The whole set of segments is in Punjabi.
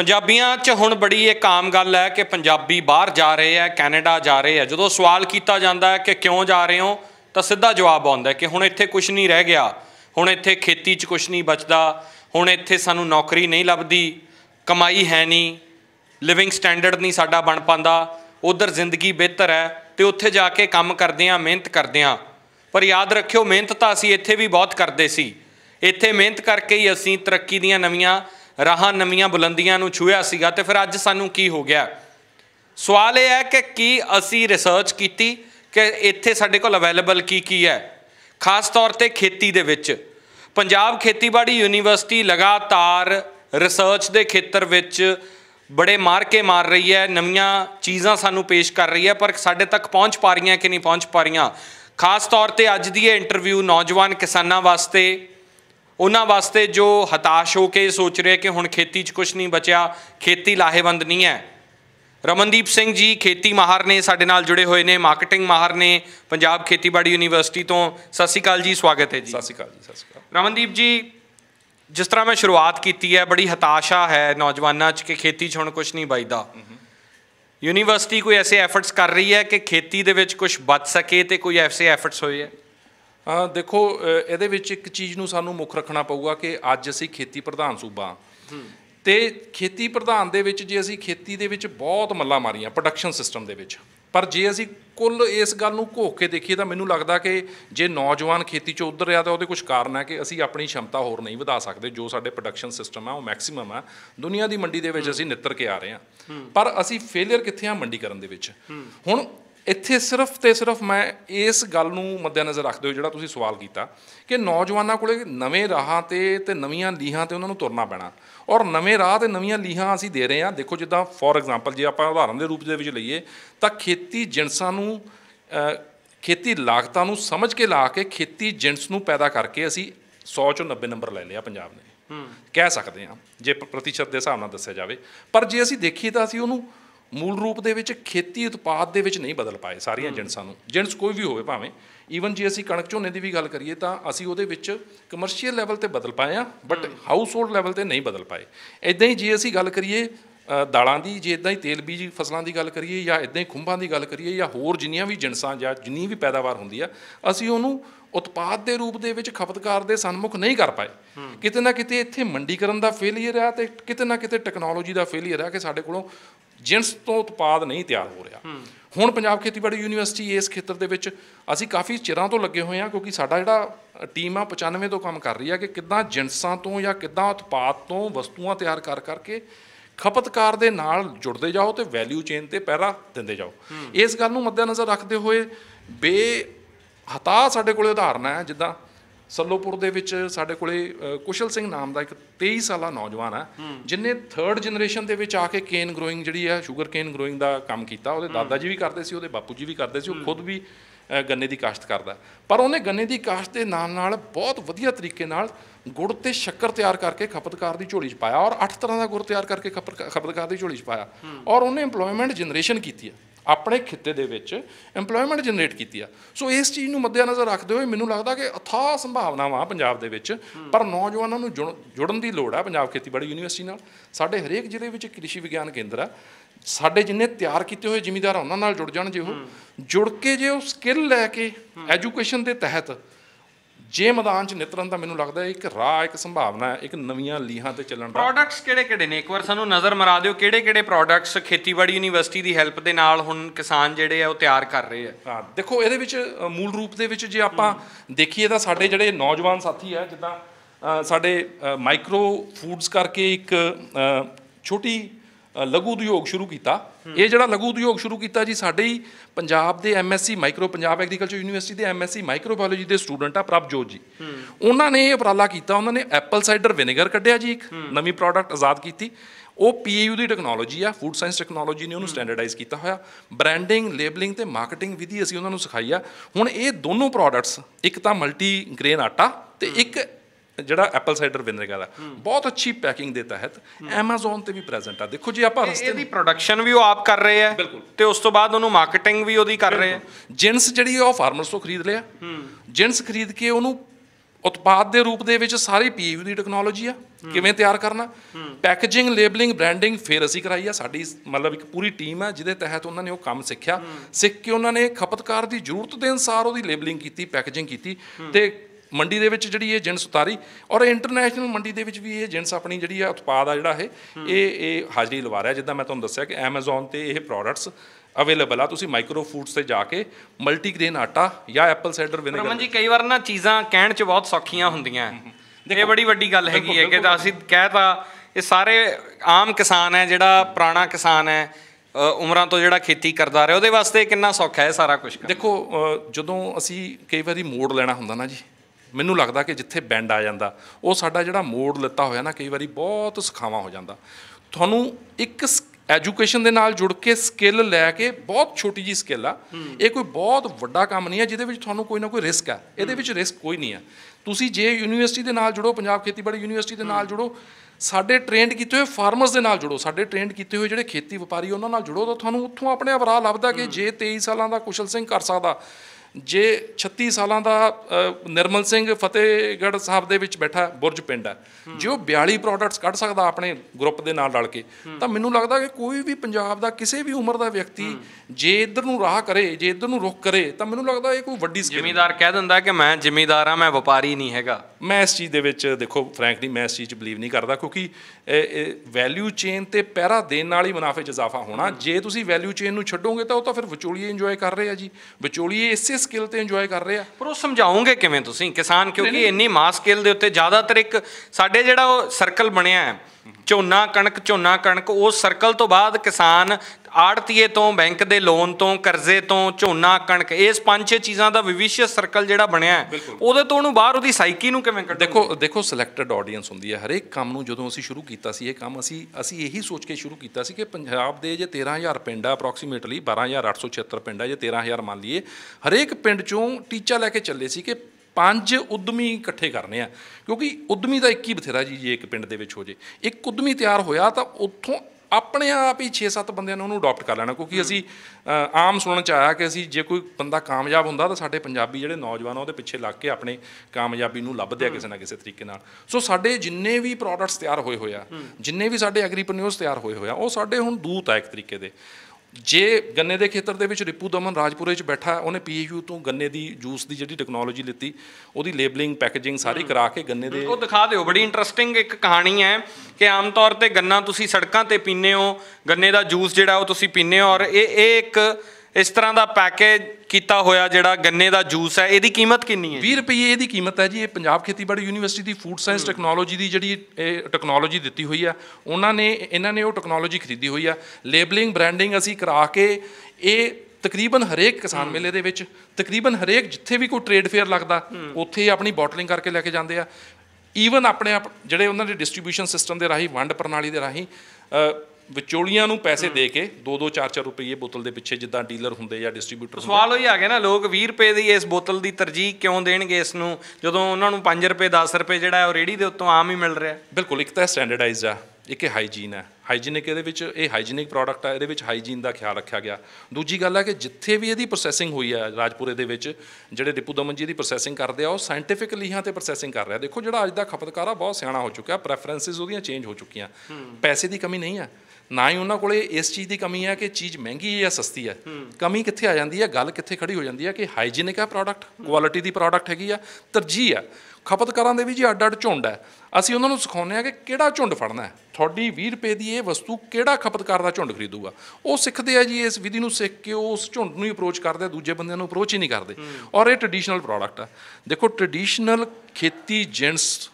ਪੰਜਾਬੀਆਂ 'ਚ ਹੁਣ ਬੜੀ ਇੱਕ ਆਮ ਗੱਲ ਹੈ ਕਿ ਪੰਜਾਬੀ ਬਾਹਰ ਜਾ ਰਹੇ ਆ ਕੈਨੇਡਾ ਜਾ ਰਹੇ ਆ ਜਦੋਂ ਸਵਾਲ ਕੀਤਾ ਜਾਂਦਾ ਹੈ ਕਿ ਕਿਉਂ ਜਾ ਰਹੇ ਹੋ, ਤਾਂ ਸਿੱਧਾ ਜਵਾਬ ਆਉਂਦਾ ਕਿ ਹੁਣ ਇੱਥੇ ਕੁਝ ਨਹੀਂ ਰਹਿ ਗਿਆ। ਹੁਣ ਇੱਥੇ ਖੇਤੀ 'ਚ ਕੁਝ ਨਹੀਂ ਬਚਦਾ। ਹੁਣ ਇੱਥੇ ਸਾਨੂੰ ਨੌਕਰੀ ਨਹੀਂ ਲੱਭਦੀ, ਕਮਾਈ ਹੈ ਨਹੀਂ ਲਿਵਿੰਗ ਸਟੈਂਡਰਡ ਨਹੀਂ ਸਾਡਾ ਬਣ ਪਾਉਂਦਾ। ਉਧਰ ਜ਼ਿੰਦਗੀ ਬਿਹਤਰ ਹੈ ਤੇ ਉੱਥੇ ਜਾ ਕੇ ਕੰਮ ਕਰਦੇ ਆ ਮਿਹਨਤ ਕਰਦੇ ਆ ਪਰ ਯਾਦ ਰੱਖਿਓ, ਮਿਹਨਤ ਤਾਂ ਅਸੀਂ ਇੱਥੇ ਵੀ ਬਹੁਤ ਕਰਦੇ ਸੀ। ਇੱਥੇ ਮਿਹਨਤ ਕਰਕੇ ਹੀ ਅਸੀਂ ਤਰੱਕੀ ਦੀਆਂ ਨਵੀਆਂ ਰਾਹਾਂ ਨਵੀਆਂ ਬੁਲੰਦੀਆਂ ਨੂੰ ਛੂਹਿਆ ਸੀਗਾ ਤੇ ਫਿਰ ਅੱਜ ਸਾਨੂੰ ਕੀ ਹੋ ਗਿਆ? ਸਵਾਲ ਇਹ ਹੈ ਕਿ ਕੀ ਅਸੀਂ ਰਿਸਰਚ ਕੀਤੀ ਕਿ ਇੱਥੇ ਸਾਡੇ ਕੋਲ ਅਵੇਲੇਬਲ ਕੀ ਕੀ ਹੈ? ਖਾਸ ਤੌਰ ਤੇ ਖੇਤੀ ਦੇ ਵਿੱਚ। ਪੰਜਾਬ ਖੇਤੀਬਾੜੀ ਯੂਨੀਵਰਸਿਟੀ ਲਗਾਤਾਰ ਰਿਸਰਚ ਦੇ ਖੇਤਰ ਵਿੱਚ ਬੜੇ ਮਾਰ ਕੇ ਮਾਰ ਰਹੀ ਹੈ, ਨਵੀਆਂ ਚੀਜ਼ਾਂ ਸਾਨੂੰ ਪੇਸ਼ ਕਰ ਰਹੀ ਹੈ, ਪਰ ਸਾਡੇ ਤੱਕ ਪਹੁੰਚ ਪਾ ਰਹੀਆਂ ਕਿ ਨਹੀਂ ਪਹੁੰਚ ਪਾ ਰਹੀਆਂ? ਖਾਸ ਤੌਰ ਤੇ ਅੱਜ ਦੀ ਇਹ ਇੰਟਰਵਿਊ ਨੌਜਵਾਨ ਕਿਸਾਨਾਂ ਵਾਸਤੇ ਉਹਨਾਂ ਵਾਸਤੇ ਜੋ ਹਤਾਸ਼ ਹੋ ਕੇ ਸੋਚ ਰਹੇ ਕਿ ਹੁਣ ਖੇਤੀ 'ਚ ਕੁਝ ਨਹੀਂ ਬਚਿਆ ਖੇਤੀ ਲਾਹੇਵੰਦ ਨਹੀਂ ਹੈ। ਰਮਨਦੀਪ ਸਿੰਘ ਜੀ ਖੇਤੀ ਮਾਹਰ ਨੇ ਸਾਡੇ ਨਾਲ ਜੁੜੇ ਹੋਏ ਨੇ ਮਾਰਕੀਟਿੰਗ ਮਾਹਰ ਨੇ ਪੰਜਾਬ ਖੇਤੀਬਾੜੀ ਯੂਨੀਵਰਸਿਟੀ ਤੋਂ। ਸਤਿ ਸ਼੍ਰੀ ਅਕਾਲ ਜੀ ਸਵਾਗਤ ਹੈ ਜੀ। ਸਤਿ ਸ਼੍ਰੀ ਅਕਾਲ ਜੀ ਸਤਿ ਸ਼੍ਰੀ ਅਕਾਲ। ਰਮਨਦੀਪ ਜੀ ਜਿਸ ਤਰ੍ਹਾਂ ਮੈਂ ਸ਼ੁਰੂਆਤ ਕੀਤੀ ਹੈ ਬੜੀ ਹਤਾਸ਼ਾ ਹੈ ਨੌਜਵਾਨਾਂ 'ਚ ਕਿ ਖੇਤੀ 'ਚ ਹੁਣ ਕੁਝ ਨਹੀਂ ਬਚਦਾ ਯੂਨੀਵਰਸਿਟੀ ਕੋਈ ਐਸੇ ਐਫਰਟਸ ਕਰ ਰਹੀ ਹੈ ਕਿ ਖੇਤੀ ਦੇ ਵਿੱਚ ਕੁਝ ਬਚ ਸਕੇ ਤੇ ਕੋਈ ਐਸੇ ਐਫਰਟਸ ਹੋਏ ਹੈ ਹਾਂ? ਦੇਖੋ ਇਹਦੇ ਵਿੱਚ ਇੱਕ ਚੀਜ਼ ਨੂੰ ਸਾਨੂੰ ਮੁੱਖ ਰੱਖਣਾ ਪਊਗਾ ਕਿ ਅੱਜ ਅਸੀਂ ਖੇਤੀ ਪ੍ਰਧਾਨ ਸੂਬਾ। ਹਾਂ। ਤੇ ਖੇਤੀ ਪ੍ਰਧਾਨ ਦੇ ਵਿੱਚ ਜੇ ਅਸੀਂ ਖੇਤੀ ਦੇ ਵਿੱਚ ਬਹੁਤ ਮੱਲਾਂ ਮਾਰੀਆਂ ਪ੍ਰੋਡਕਸ਼ਨ ਸਿਸਟਮ ਦੇ ਵਿੱਚ। ਪਰ ਜੇ ਅਸੀਂ ਕੁੱਲ ਇਸ ਗੱਲ ਨੂੰ ਘੋਖ ਕੇ ਦੇਖੀਏ ਤਾਂ ਮੈਨੂੰ ਲੱਗਦਾ ਕਿ ਜੇ ਨੌਜਵਾਨ ਖੇਤੀ 'ਚ ਉਧਰ ਰਿਹਾ ਤਾਂ ਉਹਦੇ ਕੁਝ ਕਾਰਨ ਹੈ ਕਿ ਅਸੀਂ ਆਪਣੀ ਸ਼ਮਤਾ ਹੋਰ ਨਹੀਂ ਵਧਾ ਸਕਦੇ ਜੋ ਸਾਡੇ ਪ੍ਰੋਡਕਸ਼ਨ ਸਿਸਟਮ ਹੈ ਉਹ ਮੈਕਸਿਮਮ ਹੈ ਦੁਨੀਆ ਦੀ ਮੰਡੀ ਦੇ ਵਿੱਚ ਅਸੀਂ ਨਿੱਤਰ ਕੇ ਆ ਰਹੇ ਹਾਂ। ਪਰ ਅਸੀਂ ਫੇਲਿਅਰ ਕਿੱਥੇ ਆ ਮੰਡੀ ਕਰਨ ਦੇ ਵਿੱਚ? ਹੁਣ ਇੱਥੇ ਸਿਰਫ ਤੇ ਸਿਰਫ ਮੈਂ ਇਸ ਗੱਲ ਨੂੰ ਮੱਦੇਨਜ਼ਰ ਰੱਖਦੇ ਹੋ ਜਿਹੜਾ ਤੁਸੀਂ ਸਵਾਲ ਕੀਤਾ ਕਿ ਨੌਜਵਾਨਾਂ ਕੋਲੇ ਨਵੇਂ ਰਾਹਾਂ ਤੇ ਤੇ ਨਵੀਆਂ ਲੀਹਾਂ ਤੇ ਉਹਨਾਂ ਨੂੰ ਤੁਰਨਾ ਪੈਣਾ। ਔਰ ਨਵੇਂ ਰਾਹ ਤੇ ਨਵੀਆਂ ਲੀਹਾਂ ਅਸੀਂ ਦੇ ਰਹੇ ਹਾਂ। ਦੇਖੋ ਜਿੱਦਾਂ ਫੋਰ ਐਗਜ਼ਾਮਪਲ ਜੇ ਆਪਾਂ ਉਦਾਹਰਨ ਦੇ ਰੂਪ ਦੇ ਵਿੱਚ ਲਈਏ ਤਾਂ ਖੇਤੀ ਜਿਣਸਾਂ ਨੂੰ ਖੇਤੀ ਲਾਗਤਾਂ ਨੂੰ ਸਮਝ ਕੇ ਲਾ ਕੇ ਖੇਤੀ ਜਿਣਸ ਨੂੰ ਪੈਦਾ ਕਰਕੇ ਅਸੀਂ 100 ਚੋਂ 90 ਨੰਬਰ ਲੈ ਲਿਆ ਪੰਜਾਬ ਨੇ। ਕਹਿ ਸਕਦੇ ਹਾਂ ਜੇ ਪ੍ਰਤੀਸ਼ਤ ਦੇ ਹਿਸਾਬ ਨਾਲ ਦੱਸਿਆ ਜਾਵੇ। ਪਰ ਜੇ ਅਸੀਂ ਦੇਖੀਏ ਤਾਂ ਅਸੀਂ ਉਹਨੂੰ ਮੂਲ ਰੂਪ ਦੇ ਵਿੱਚ ਖੇਤੀ ਉਤਪਾਦ ਦੇ ਵਿੱਚ ਨਹੀਂ ਬਦਲ ਪਾਏ ਸਾਰੀਆਂ ਜਿਣਸਾਂ ਨੂੰ। ਜਿਣਸ ਕੋਈ ਵੀ ਹੋਵੇ ਭਾਵੇਂ ਈਵਨ ਜੇ ਅਸੀਂ ਕਣਕ ਝੋਨੇ ਦੀ ਵੀ ਗੱਲ ਕਰੀਏ ਤਾਂ ਅਸੀਂ ਉਹਦੇ ਵਿੱਚ ਕਮਰਸ਼ੀਅਲ ਲੈਵਲ ਤੇ ਬਦਲ ਪਾਏ ਆ ਬਟ ਹਾਊਸ ਹੋਲਡ ਲੈਵਲ ਤੇ ਨਹੀਂ ਬਦਲ ਪਾਏ। ਇਦਾਂ ਹੀ ਜੇ ਅਸੀਂ ਗੱਲ ਕਰੀਏ ਦਾਲਾਂ ਦੀ ਜੇ ਇਦਾਂ ਹੀ ਤੇਲ ਬੀਜ ਫਸਲਾਂ ਦੀ ਗੱਲ ਕਰੀਏ ਜਾਂ ਇਦਾਂ ਹੀ ਖੁੰਭਾਂ ਦੀ ਗੱਲ ਕਰੀਏ ਜਾਂ ਹੋਰ ਜਿੰਨੀਆਂ ਵੀ ਜਿਣਸਾਂ ਜਾਂ ਜਿੰਨੀ ਵੀ ਪੈਦਾਵਾਰ ਹੁੰਦੀ ਆ ਅਸੀਂ ਉਹਨੂੰ ਉਤਪਾਦ ਦੇ ਰੂਪ ਦੇ ਵਿੱਚ ਖਪਤਕਾਰ ਦੇ ਸਨਮੁਖ ਨਹੀਂ ਕਰ ਪਾਏ। ਕਿਤੇ ਨਾ ਕਿਤੇ ਇੱਥੇ ਮੰਡੀਕਰਨ ਦਾ ਫੇਲਿਅਰ ਆ ਤੇ ਕਿਤੇ ਨਾ ਕਿਤੇ ਟੈਕਨੋਲੋਜੀ ਦਾ ਫੇਲਿਅਰ ਆ ਕਿ ਸਾਡੇ ਕੋਲੋਂ ਜਿਣਸ ਤੋਂ ਉਤਪਾਦ ਨਹੀਂ ਤਿਆਰ ਹੋ ਰਿਹਾ। ਹੁਣ ਪੰਜਾਬ ਖੇਤੀਬਾੜੀ ਯੂਨੀਵਰਸਿਟੀ ਇਸ ਖੇਤਰ ਦੇ ਵਿੱਚ ਅਸੀਂ ਕਾਫੀ ਚਿਰਾਂ ਤੋਂ ਲੱਗੇ ਹੋਏ ਹਾਂ ਕਿਉਂਕਿ ਸਾਡਾ ਜਿਹੜਾ ਟੀਮ ਆ 95 ਤੋਂ ਕੰਮ ਕਰ ਰਹੀ ਆ ਕਿ ਕਿੱਦਾਂ ਜਿਣਸਾਂ ਤੋਂ ਜਾਂ ਕਿੱਦਾਂ ਉਤਪਾਦ ਤੋਂ ਵਸਤੂਆਂ ਤਿਆਰ ਕਰ ਕਰਕੇ ਖਪਤਕਾਰ ਦੇ ਨਾਲ ਜੁੜਦੇ ਜਾਓ ਤੇ ਵੈਲਿਊ ਚੇਨ ਤੇ ਪਹਿਰਾ ਦਿੰਦੇ ਜਾਓ। ਇਸ ਗੱਲ ਨੂੰ ਮੱਦੇਨਜ਼ਰ ਰੱਖਦੇ ਹੋਏ ਬੇ ਹਤਾ ਸਾਡੇ ਕੋਲੇ ਉਦਾਹਰਨ ਹੈ ਜਿੱਦਾਂ ਸੱਲੋਪੁਰ ਦੇ ਵਿੱਚ ਸਾਡੇ ਕੋਲੇ ਕੁਸ਼ਲ ਸਿੰਘ ਨਾਮ ਦਾ ਇੱਕ 23 ਸਾਲਾ ਨੌਜਵਾਨ ਹੈ। ਜਿਨੇ ਥਰਡ ਜਨਰੇਸ਼ਨ ਦੇ ਵਿੱਚ ਆ ਕੇ ਕੇਨ ਗਰੋਇੰਗ ਜਿਹੜੀ ਹੈ ਸ਼ੂਗਰ ਕੇਨ ਗਰੋਇੰਗ ਦਾ ਕੰਮ ਕੀਤਾ ਉਹਦੇ ਦਾਦਾ ਜੀ ਵੀ ਕਰਦੇ ਸੀ ਉਹਦੇ ਬਾਪੂ ਜੀ ਵੀ ਕਰਦੇ ਸੀ ਉਹ ਖੁਦ ਵੀ ਗੰਨੇ ਦੀ ਕਾਸ਼ਤ ਕਰਦਾ। ਪਰ ਉਹਨੇ ਗੰਨੇ ਦੀ ਕਾਸ਼ਤ ਦੇ ਨਾਲ ਨਾਲ ਬਹੁਤ ਵਧੀਆ ਤਰੀਕੇ ਨਾਲ ਗੁੜ ਤੇ ਸ਼ੱਕਰ ਤਿਆਰ ਕਰਕੇ ਖਪਤਕਾਰ ਦੀ ਝੋਲੀ 'ਚ ਪਾਇਆ ਔਰ 8 ਤਰ੍ਹਾਂ ਦਾ ਗੁੜ ਤਿਆਰ ਕਰਕੇ ਖਪਤ- ਖਪਤਕਾਰ ਦੀ ਝੋਲੀ 'ਚ ਪਾਇਆ। ਔਰ ਉਹਨੇ EMPLOYMENT ਜਨਰੇਸ਼ਨ ਕੀਤੀ ਹੈ ਆਪਣੇ ਖਿੱਤੇ ਦੇ ਵਿੱਚ EMPLOYMENT ਜਨਰੇਟ ਕੀਤੀ ਆ। ਸੋ ਇਸ ਚੀਜ਼ ਨੂੰ ਮੱਦੇਨਜ਼ਰ ਰੱਖਦੇ ਹੋਏ ਮੈਨੂੰ ਲੱਗਦਾ ਕਿ ਅਥਾਹ ਸੰਭਾਵਨਾਵਾਂ ਪੰਜਾਬ ਦੇ ਵਿੱਚ। ਪਰ ਨੌਜਵਾਨਾਂ ਨੂੰ ਜੁੜ- ਜੁੜਨ ਦੀ ਲੋੜ ਹੈ ਪੰਜਾਬ ਖੇਤੀਬਾੜੀ ਯੂਨੀਵਰਸਿਟੀ ਨਾਲ। ਸਾਡੇ ਹਰੇਕ ਜ਼ਿਲ੍ਹੇ ਵਿੱਚ ਕ੍ਰਿਸ਼ੀ ਵਿਗਿਆਨ ਕੇਂਦਰ ਆ। ਸਾਡੇ ਜਿੰਨੇ ਤਿਆਰ ਕੀਤੇ ਹੋਏ ਜ਼ਿਮੀਂਦਾਰ ਆ, ਉਹਨਾਂ ਨਾਲ ਜੁੜ ਜਾਣ ਜੇ ਉਹ। ਜੁੜ ਕੇ ਜੇ ਉਹ ਸਕਿੱਲ ਲੈ ਕੇ ਐਜੂਕੇਸ਼ਨ ਦੇ ਤਹਿਤ ਜੇ ਮੈਦਾਨ 'ਚ ਨਿਤਰਨ ਤਾਂ ਮੈਨੂੰ ਲੱਗਦਾ ਇੱਕ ਰਾਹ ਇੱਕ ਸੰਭਾਵਨਾ ਹੈ ਇੱਕ ਨਵੀਆਂ ਲੀਹਾਂ ਤੇ ਚੱਲਣ ਦਾ। ਪ੍ਰੋਡਕਟਸ ਕਿਹੜੇ ਕਿਹੜੇ ਨੇ? ਇੱਕ ਵਾਰ ਸਾਨੂੰ ਨਜ਼ਰ ਮਰਾ ਦਿਓ ਕਿਹੜੇ ਕਿਹੜੇ ਪ੍ਰੋਡਕਟਸ ਖੇਤੀਬਾੜੀ ਯੂਨੀਵਰਸਿਟੀ ਦੀ ਹੈਲਪ ਦੇ ਨਾਲ ਹੁਣ ਕਿਸਾਨ ਜਿਹੜੇ ਆ ਉਹ ਤਿਆਰ ਕਰ ਰਹੇ ਆ? ਹਾਂ ਦੇਖੋ ਇਹਦੇ ਵਿੱਚ ਮੂਲ ਰੂਪ ਦੇ ਵਿੱਚ ਜੇ ਆਪਾਂ ਦੇਖੀਏ ਤਾਂ ਸਾਡੇ ਜਿਹੜੇ ਨੌਜਵਾਨ ਸਾਥੀ ਆ ਜਿੱਦਾਂ ਸਾਡੇ ਮਾਈਕਰੋ ਫੂਡਸ ਕਰਕੇ ਇੱਕ ਛੋਟੀ ਲਘੂ ਉਦਯੋਗ ਸ਼ੁਰੂ ਕੀਤਾ। ਇਹ ਜਿਹੜਾ ਲਘੂ ਉਦਯੋਗ ਸ਼ੁਰੂ ਕੀਤਾ ਜੀ, ਸਾਡੇ ਹੀ ਪੰਜਾਬ ਦੇ MSc micro Punjab agriculture university ਦੇ ਐਮਐਸਸੀ ਮਾਈਕਰੋਬਾਇਓਲੋਜੀ ਦੇ ਸਟੂਡੈਂਟ ਆ ਪ੍ਰਭਜੋਤ ਜੀ। ਉਹਨਾਂ ਨੇ ਇਹ ਉਪਰਾਲਾ ਕੀਤਾ, ਉਹਨਾਂ ਨੇ ਐਪਲ ਸਾਈਡਰ ਵਿਨੇਗਰ ਕੱਢਿਆ ਜੀ ਇੱਕ, ਨਵੀਂ ਪ੍ਰੋਡਕਟ ਆਜ਼ਾਦ ਕੀਤੀ। ਉਹ ਪੀਏਯੂ ਦੀ ਟੈਕਨੋਲੋਜੀ ਆ ਫੂਡ ਸਾਇੰਸ ਟੈਕਨੋਲੋਜੀ ਨੇ ਉਹਨੂੰ ਸਟੈਂਡਰਡਾਈਜ਼ ਕੀਤਾ ਹੋਇਆ। ਬ੍ਰਾਂਡਿੰਗ ਲੇਬਲਿੰਗ ਤੇ ਮਾਰਕੀਟਿੰਗ ਵਿਧੀ ਅਸੀਂ ਉਹਨਾਂ ਨੂੰ ਸਿਖਾਈ ਆ। ਹੁਣ ਇਹ ਦੋਨੋਂ ਪ੍ਰੋਡਕਟਸ ਇੱਕ ਤਾਂ ਮਲਟੀ ਗ੍ਰੇਨ ਆਟਾ ਤੇ ਇੱਕ ਜਿਹੜਾ ਐਪਲ ਸਾਈਡਰ ਵਿਨੇਗਰ ਦਾ ਬਹੁਤ ਅੱਛੀ ਪੈਕਿੰਗ ਦੇ ਤਹਿਤ Amazon ਤੇ ਵੀ ਪ੍ਰੈਜ਼ੈਂਟ ਆ। ਦੇਖੋ ਜੀ ਆਪਾਂ ਰਸਤੇ ਇਹਦੀ ਪ੍ਰੋਡਕਸ਼ਨ ਵੀ ਉਹ ਆਪ ਕਰ ਰਹੇ ਆ। ਤੇ ਉਸ ਤੋਂ ਬਾਅਦ ਉਹਨੂੰ ਮਾਰਕੀਟਿੰਗ ਵੀ ਉਹਦੀ ਕਰ ਰਹੇ ਆ। ਜਿੰਸ ਜਿਹੜੀ ਆ ਉਹ ਫਾਰਮਰਸ ਤੋਂ ਖਰੀਦ ਲਿਆ। ਜਿੰਸ ਖਰੀਦ ਕੇ ਉਹਨੂੰ ਉਤਪਾਦ ਦੇ ਰੂਪ ਦੇ ਵਿੱਚ ਸਾਰੀ ਪੀਯੂ ਦੀ ਟੈਕਨੋਲੋਜੀ ਆ ਕਿਵੇਂ ਤਿਆਰ ਕਰਨਾ? ਪੈਕੇਜਿੰਗ ਲੇਬਲਿੰਗ ਬ੍ਰਾਂਡਿੰਗ ਫਿਰ ਅਸੀਂ ਕਰਾਈ ਆ। ਸਾਡੀ ਮਤਲਬ ਇੱਕ ਪੂਰੀ ਟੀਮ ਹੈ ਜਿਹਦੇ ਤਹਿਤ ਉਹਨਾਂ ਨੇ ਉਹ ਕੰਮ ਸਿੱਖਿਆ। ਸਿੱਖ ਕੇ ਉਹਨਾਂ ਨੇ ਖਪਤਕਾਰ ਦੀ ਜ਼ਰੂਰਤ ਦੇ ਅਨਸਾਰ ਉਹਦੀ ਲੇਬਲਿੰਗ ਕੀਤੀ ਪੈਕੇਜਿੰਗ ਕੀਤੀ ਤੇ ਮੰਡੀ ਦੇ ਵਿੱਚ ਜਿਹੜੀ ਇਹ ਜਿੰਸ ਉਤਾਰੀ ਔਰ ਇੰਟਰਨੈਸ਼ਨਲ ਮੰਡੀ ਦੇ ਵਿੱਚ ਵੀ ਇਹ ਜਿੰਸ ਆਪਣੀ ਜਿਹੜੀ ਆ ਉਤਪਾਦ ਆ ਜਿਹੜਾ ਇਹ ਇਹ ਇਹ ਹਾਜ਼ਰੀ ਲਵਾ ਰਿਹਾ ਜਿੱਦਾਂ ਮੈਂ ਤੁਹਾਨੂੰ ਦੱਸਿਆ ਕਿ Amazon ਤੇ ਇਹ ਪ੍ਰੋਡਕਟਸ ਅਵੇਲੇਬਲ ਆ। ਤੁਸੀਂ ਮਾਈਕਰੋ ਫੂਡਸ ਤੇ ਜਾ ਕੇ ਮਲਟੀਗ੍ਰੇਨ ਆਟਾ ਜਾਂ Apple cider vinegar Raman ji ਕਈ ਵਾਰ ਨਾ ਚੀਜ਼ਾਂ ਕਹਿਣ 'ਚ ਬਹੁਤ ਸੌਖੀਆਂ ਹੁੰਦੀਆਂ। ਇਹ ਬੜੀ ਵੱਡੀ ਗੱਲ ਹੈਗੀ ਹੈ ਕਿ ਤਾਂ ਅਸੀਂ ਕਹਿਤਾ ਇਹ ਸਾਰੇ ਆਮ ਕਿਸਾਨ ਹੈ ਜਿਹੜਾ ਪੁਰਾਣਾ ਕਿਸਾਨ ਹੈ ਉਮਰਾਂ ਤੋਂ ਜਿਹੜਾ ਖੇਤੀ ਕਰਦਾ ਰਿਹਾ ਉਹਦੇ ਵਾਸਤੇ ਕਿੰਨਾ ਸੌਖਾ ਹੈ ਸਾਰਾ ਕੁਝ ਦੇਖੋ ਜਦੋਂ ਅਸੀਂ ਕਈ ਵਾਰੀ ਮੋੜ ਲੈਣਾ ਹੁੰਦਾ ਨਾ ਜੀ ਮੈਨੂੰ ਲੱਗਦਾ ਕਿ ਜਿੱਥੇ ਬੈਂਡ ਆ ਜਾਂਦਾ ਉਹ ਸਾਡਾ ਜਿਹੜਾ ਮੋੜ ਲਿੱਤਾ ਹੋਇਆ ਨਾ ਕਈ ਵਾਰੀ ਬਹੁਤ ਸੁਖਾਵਾਂ ਹੋ ਜਾਂਦਾ। ਤੁਹਾਨੂੰ ਇੱਕ ਐਜੂਕੇਸ਼ਨ ਦੇ ਨਾਲ ਜੁੜ ਕੇ ਸਕਿੱਲ ਲੈ ਕੇ ਬਹੁਤ ਛੋਟੀ ਜੀ ਸਕਿੱਲ ਆ। ਇਹ ਕੋਈ ਬਹੁਤ ਵੱਡਾ ਕੰਮ ਨਹੀਂ ਹੈ ਜਿਹਦੇ ਵਿੱਚ ਤੁਹਾਨੂੰ ਕੋਈ ਨਾ ਕੋਈ ਰਿਸਕ ਆ। ਇਹਦੇ ਵਿੱਚ ਰਿਸਕ ਕੋਈ ਨਹੀਂ ਆ। ਤੁਸੀਂ ਜੇ ਯੂਨੀਵਰਸਿਟੀ ਦੇ ਨਾਲ ਜੁੜੋ ਪੰਜਾਬ ਖੇਤੀਬਾੜੀ ਯੂਨੀਵਰਸਿਟੀ ਦੇ ਨਾਲ ਜੁੜੋ ਸਾਡੇ ਟ੍ਰੇਨਡ ਕੀਤੇ ਹੋਏ ਫਾਰਮਰਸ ਦੇ ਨਾਲ ਜੁੜੋ। ਸਾਡੇ ਟ੍ਰੇਨਡ ਕੀਤੇ ਹੋਏ ਜਿਹੜੇ ਖੇਤੀ ਵਪਾਰੀ ਉਹਨਾਂ ਨਾਲ ਜੁੜੋ ਤਾਂ ਤੁਹਾਨੂੰ ਉੱਥੋਂ ਆਪਣੇ ਆਪ ਰਾਹ ਲੱਭਦਾ ਕਿ ਜੇ 23 ਸਾਲਾਂ ਦਾ ਕੁਸ਼ਲ ਸਿੰਘ ਕਰ ਸਕਦਾ। ਜੇ 36 ਸਾਲਾਂ ਦਾ ਨਿਰਮਲ ਸਿੰਘ ਫਤਿਹਗੜ੍ਹ ਸਾਹਿਬ ਦੇ ਵਿੱਚ ਬੈਠਾ ਬੁਰਜ ਪਿੰਡ ਹੈ ਜੇ ਉਹ 42 ਪ੍ਰੋਡਕਟਸ ਕੱਢ ਸਕਦਾ ਆਪਣੇ ਗਰੁੱਪ ਦੇ ਨਾਲ ਰਲ ਕੇ ਤਾਂ ਮੈਨੂੰ ਲੱਗਦਾ ਕਿ ਕੋਈ ਵੀ ਪੰਜਾਬ ਦਾ ਕਿਸੇ ਵੀ ਉਮਰ ਦਾ ਵਿਅਕਤੀ ਜੇ ਇੱਧਰ ਨੂੰ ਰਾਹ ਕਰੇ ਜੇ ਇੱਧਰ ਨੂੰ ਰੁਖ ਕਰੇ ਤਾਂ ਮੈਨੂੰ ਲੱਗਦਾ ਇਹ ਕੋਈ ਵੱਡੀ ਸਕਿੱਲ ਜ਼ਿਮੀਦਾਰ ਕਹਿ ਦਿੰਦਾ ਕਿ ਮੈਂ ਜ਼ਿਮੀਦਾਰ ਆ ਮੈਂ ਵਪਾਰੀ ਨਹੀਂ ਹੈਗਾ। ਮੈਂ ਇਸ ਚੀਜ਼ ਦੇ ਵਿੱਚ ਦੇਖੋ ਫਰੈਂਕਲੀ ਮੈਂ ਇਸ ਚੀਜ਼ 'ਚ ਬਲੀਵ ਨਹੀਂ ਕਰਦਾ ਕਿਉਂਕਿ ਵੈਲਿਊ ਚੇਨ ਤੇ ਪਹਿਰਾ ਦੇਣ ਨਾਲ ਹੀ ਮੁਨਾਫੇ 'ਚ ਇਜ਼ਾਫਾ ਹੋਣਾ। ਜੇ ਤੁਸੀਂ ਵੈਲਿਊ ਚੇਨ ਨੂੰ ਛੱਡੋਗੇ ਤਾਂ ਉਹ ਤਾਂ ਫਿਰ ਵਿਚੋਲੀਏ ਇੰਜੋਏ ਕਰ ਰਹੇ ਆ ਜੀ। ਵਿਚੋਲੀਏ ਇਸੇ ਸਕਿੱਲ ਤੇ ਇੰਜੋਏ ਕਰ ਰਹੇ ਆ। ਪਰ ਉਹ ਸਮਝਾਉਂਗੇ ਕਿਵੇਂ ਤੁਸੀਂ? ਕਿਸਾਨ ਕਿਉਂਕਿ ਇੰਨੀ ਮਾਸ ਸਕੇਲ ਦੇ ਉੱਤੇ ਜ਼ਿਆਦਾਤਰ ਇੱਕ ਸਾਡੇ ਜਿਹੜਾ ਉਹ ਸਰਕਲ ਬਣਿਆ ਹੈ ਝੋਨਾ ਕਣਕ ਝੋਨਾ ਕਣਕ ਉਸ ਸਰਕਲ ਤੋਂ ਬਾਅਦ ਕਿਸਾਨ ਆੜਤੀਏ ਤੋਂ ਬੈਂਕ ਦੇ ਲੋਨ ਤੋਂ ਕਰਜ਼ੇ ਤੋਂ ਝੋਨਾ ਕਣਕ ਇਸ ਪੰਜ ਛੇ ਚੀਜ਼ਾਂ ਦਾ ਵਿਵਿਸ਼ਿਅਸ ਸਰਕਲ ਜਿਹੜਾ ਬਣਿਆ ਹੈ ਉਹਦੇ ਤੋਂ ਉਹਨੂੰ ਬਾਹਰ ਉਹਦੀ ਸਾਈਕੀ ਨੂੰ ਕਿਵੇਂ ਕੱਢੋ ਦੇਖੋ ਦੇਖੋ ਸਿਲੈਕਟਡ ਆਡੀਅנס ਹੁੰਦੀ ਹੈ ਹਰੇਕ ਕੰਮ ਨੂੰ ਜਦੋਂ ਅਸੀਂ ਸ਼ੁਰੂ ਕੀਤਾ ਸੀ ਇਹ ਕੰਮ ਅਸੀਂ ਅਸੀਂ ਇਹੀ ਸੋਚ ਕੇ ਸ਼ੁਰੂ ਕੀਤਾ ਸੀ ਕਿ ਪੰਜਾਬ ਦੇ ਜੇ 13000 ਪਿੰਡ ਆ ਅਪਰੋਕਸੀਮੇਟਲੀ 12876 ਪਿੰਡ ਆ ਜੇ 13000 ਮੰਨ ਲਈਏ ਹਰੇਕ ਪਿੰਡ ਚੋਂ ਟੀਚਾ ਲੈ ਕੇ ਚੱਲੇ ਸੀ ਕਿ ਪੰਜ ਉਦਮੀ ਇਕੱਠੇ ਕਰਨੇ ਆ ਕਿਉਂਕਿ ਉਦਮੀ ਦਾ ਇੱਕ ਹੀ ਬਥੇਰਾ ਜੀ ਜੇ ਇੱਕ ਪਿੰਡ ਦੇ ਵਿੱਚ ਹੋ ਜੇ। ਇੱਕ ਉਦਮੀ ਤਿਆਰ ਹੋਇਆ ਤਾਂ ਉੱਥੋਂ ਆਪਣੇ ਆਪ ਹੀ 6-7 ਬੰਦਿਆਂ ਨੇ ਉਹਨੂੰ ਅਡਾਪਟ ਕਰ ਲੈਣਾ ਕਿਉਂਕਿ ਅਸੀਂ ਆਮ ਸੁਣਨ ਚ ਆਇਆ ਕਿ ਅਸੀਂ ਜੇ ਕੋਈ ਬੰਦਾ ਕਾਮਯਾਬ ਹੁੰਦਾ ਤਾਂ ਸਾਡੇ ਪੰਜਾਬੀ ਜਿਹੜੇ ਨੌਜਵਾਨ ਆ ਉਹਦੇ ਪਿੱਛੇ ਲੱਗ ਕੇ ਆਪਣੇ ਕਾਮਯਾਬੀ ਨੂੰ ਲੱਭਦੇ ਆ ਕਿਸੇ ਨਾ ਕਿਸੇ ਤਰੀਕੇ ਨਾਲ। ਸੋ ਸਾਡੇ ਜਿੰਨੇ ਵੀ ਪ੍ਰੋਡਕਟਸ ਤਿਆਰ ਹੋਏ ਹੋਏ ਆ ਜਿੰਨੇ ਵੀ ਸਾਡੇ ਐਗਰੀਪ੍ਰੈਨਿਓਰਸ ਤਿਆਰ ਹੋਏ ਹੋਏ ਆ ਉਹ ਸਾਡੇ ਹੁਣ ਦੂਤ ਆ ਇੱਕ ਤਰੀਕੇ ਦੇ। ਜੇ ਗੰਨੇ ਦੇ ਖੇਤਰ ਦੇ ਵਿੱਚ ਰਿਪੂ ਦਮਨ ਰਾਜਪੁਰੇ 'ਚ ਬੈਠਾ ਉਹਨੇ ਪੀਯੂ ਤੋਂ ਗੰਨੇ ਦੀ ਜੂਸ ਦੀ ਜਿਹੜੀ ਟੈਕਨੋਲੋਜੀ ਲਿੱਤੀ ਉਹਦੀ ਲੇਬਲਿੰਗ ਪੈਕੇਜਿੰਗ ਸਾਰੀ ਕਰਾ ਕੇ ਗੰਨੇ ਦੇ ਉਹ ਦਿਖਾ ਦਿਓ ਬੜੀ ਇੰਟਰਸਟਿੰਗ ਇੱਕ ਕਹਾਣੀ ਹੈ ਕਿ ਆਮ ਤੌਰ ਤੇ ਗੰਨਾ ਤੁਸੀਂ ਸੜਕਾਂ ਤੇ ਪੀਂਦੇ ਹੋ ਗੰਨੇ ਦਾ ਜੂਸ ਜਿਹੜਾ ਉਹ ਤੁਸੀਂ ਪੀਂਦੇ ਹੋ ਔਰ ਇਹ ਇਹ ਇੱਕ ਇਸ ਤਰ੍ਹਾਂ ਦਾ ਪੈਕੇਜ ਕੀਤਾ ਹੋਇਆ ਜਿਹੜਾ ਗੰਨੇ ਦਾ ਜੂਸ ਹੈ ਇਹਦੀ ਕੀਮਤ ਕਿੰਨੀ ਹੈ 20 ਰੁਪਏ ਇਹਦੀ ਕੀਮਤ ਹੈ ਜੀ। ਇਹ ਪੰਜਾਬ ਖੇਤੀਬਾੜੀ ਯੂਨੀਵਰਸਿਟੀ ਦੀ ਫੂਡ ਸਾਇੰਸ ਟੈਕਨੋਲੋਜੀ ਦੀ ਜਿਹੜੀ ਇਹ ਟੈਕਨੋਲੋਜੀ ਦਿੱਤੀ ਹੋਈ ਆ ਉਹਨਾਂ ਨੇ ਇਹਨਾਂ ਨੇ ਉਹ ਟੈਕਨੋਲੋਜੀ ਖਰੀਦੀ ਹੋਈ ਆ। ਲੇਬਲਿੰਗ ਬ੍ਰਾਂਡਿੰਗ ਅਸੀਂ ਕਰਾ ਕੇ ਇਹ ਤਕਰੀਬਨ ਹਰੇਕ ਕਿਸਾਨ ਮੇਲੇ ਦੇ ਵਿੱਚ ਤਕਰੀਬਨ ਹਰੇਕ ਜਿੱਥੇ ਵੀ ਕੋਈ ਟ੍ਰੇਡ ਫੇਅਰ ਲੱਗਦਾ ਉੱਥੇ ਆਪਣੀ ਬੋਟਲਿੰਗ ਕਰਕੇ ਲੈ ਕੇ ਜਾਂਦੇ ਆ। ਈਵਨ ਆਪਣੇ ਆਪ ਜਿਹੜੇ ਉਹਨਾਂ ਦੇ ਡਿਸਟ੍ਰੀਬਿਊਸ਼ਨ ਸਿਸਟਮ ਦੇ ਰਾਹੀਂ ਵੰਡ ਪ੍ਰਣਾਲੀ ਦੇ ਰਾਹੀਂ ਵਿਚੋਲੀਆਂ ਨੂੰ ਪੈਸੇ ਦੇ ਕੇ 2-2 4-4 ਰੁਪਏ ਬੋਤਲ ਦੇ ਪਿੱਛੇ ਜਿੱਦਾਂ ਡੀਲਰ ਹੁੰਦੇ ਜਾਂ ਡਿਸਟ੍ਰੀਬਿਊਟਰ ਹੁੰਦੇ। ਸਵਾਲ ਉਹੀ ਆ ਗਿਆ ਨਾ ਲੋਕ 20 ਰੁਪਏ ਦੀ ਇਸ ਬੋਤਲ ਦੀ ਤਰਜੀਹ ਕਿਉਂ ਦੇਣਗੇ ਇਸ ਨੂੰ? ਜਦੋਂ ਉਹਨਾਂ ਨੂੰ 5 ਰੁਪਏ 10 ਰੁਪਏ ਜਿਹੜਾ ਹੈ ਉਹ ਰੇੜੀ ਦੇ ਉੱਤੋਂ ਆਮ ਹੀ ਮਿਲ ਰਿਹਾ। ਬਿਲਕੁਲ ਇੱਕ ਤਾਂ ਸਟੈਂਡਰਡਾਈਜ਼ਡ ਆ ਇੱਕ ਇਹ ਹਾਈਜੀਨ ਹੈ ਹਾਈਜੀਨਿਕ ਇਹਦੇ ਵਿੱਚ ਇਹ ਹਾਈਜੀਨਿਕ ਪ੍ਰੋਡਕਟ ਆ ਇਹਦੇ ਵਿੱਚ ਹਾਈਜੀਨ ਦਾ ਖਿਆਲ ਰੱਖਿਆ ਗਿਆ। ਦੂਜੀ ਗੱਲ ਹੈ ਕਿ ਜਿੱਥੇ ਵੀ ਇਹਦੀ ਪ੍ਰੋਸੈਸਿੰਗ ਹੋਈ ਹੈ ਰਾਜਪੁਰੇ ਦੇ ਵਿੱਚ ਜਿਹੜੇ ਰਿਪੂ ਦਮਨ ਜੀ ਦੀ ਪ੍ਰੋਸੈਸਿੰਗ ਕਰਦੇ ਆ ਉਹ ਸਾਇੰਟੀਫਿਕ ਲੀਹਾਂ ਤੇ ਪ੍ਰੋਸੈਸਿੰਗ ਕਰ ਰਿਹਾ। ਦੇਖੋ ਜਿਹੜਾ ਅੱਜ ਦਾ ਖਪਤਕਾਰ ਆ ਬਹੁਤ ਸਿਆਣਾ ਹੋ ਚੁੱਕਿਆ ਪ੍ਰੈਫਰੈਂਸਸ ਉਹਦੀਆਂ ਚੇਂਜ ਹੋ ਚੁੱਕੀਆਂ। ਪੈਸੇ ਦੀ ਕਮੀ ਨਹੀਂ ਆ। ਨਾ ਹੀ ਉਹਨਾਂ ਕੋਲੇ ਇਸ ਚੀਜ਼ ਦੀ ਕਮੀ ਹੈ ਕਿ ਚੀਜ਼ ਮਹਿੰਗੀ ਹੈ ਜਾਂ ਸਸਤੀ ਹੈ। ਕਮੀ ਕਿੱਥੇ ਆ ਜਾਂਦੀ ਹੈ? ਗੱਲ ਕਿੱਥੇ ਖੜੀ ਹੋ ਜਾਂਦੀ ਹੈ ਕਿ ਹਾਈਜੀਨਿਕ ਹੈ ਪ੍ਰੋਡਕਟ ਕੁਆਲਿਟੀ ਦੀ ਪ੍ਰੋਡਕਟ ਹੈਗੀ ਆ ਤਰਜੀਹ ਆ ਖਪਤਕਾਰਾਂ ਦੇ ਵੀ ਜੀ ਅੱਡ ਅੱਡ ਝੁੰਡ ਹੈ। ਅਸੀਂ ਉਹਨਾਂ ਨੂੰ ਸਿਖਾਉਂਦੇ ਆ ਕਿ ਕਿਹੜਾ ਝੁੰਡ ਫੜਨਾ ਹੈ। ਤੁਹਾਡੀ 20 ਰੁਪਏ ਦੀ ਇਹ ਵਸਤੂ ਕਿਹੜਾ ਖਪਤਕਾਰ ਦਾ ਝੁੰਡ ਖਰੀਦੂਗਾ? ਉਹ ਸਿੱਖਦੇ ਆ ਜੀ ਇਸ ਵਿਧੀ ਨੂੰ ਸਿੱਖ ਕੇ ਉਹ ਉਸ ਝੁੰਡ ਨੂੰ ਹੀ ਅਪਰੋਚ ਕਰਦੇ ਆ ਦੂਜੇ ਬੰਦਿਆਂ ਨੂੰ ਅਪਰੋਚ ਹੀ ਨਹੀਂ ਕਰਦੇ। ਔਰ ਇਹ ਟ੍ਰੈਡੀਸ਼ਨਲ ਪ੍ਰੋਡਕਟ ਆ। ਦੇਖੋ ਟ੍ਰੈਡੀਸ਼ਨਲ ਖੇਤੀ ਜੈਂਟਸ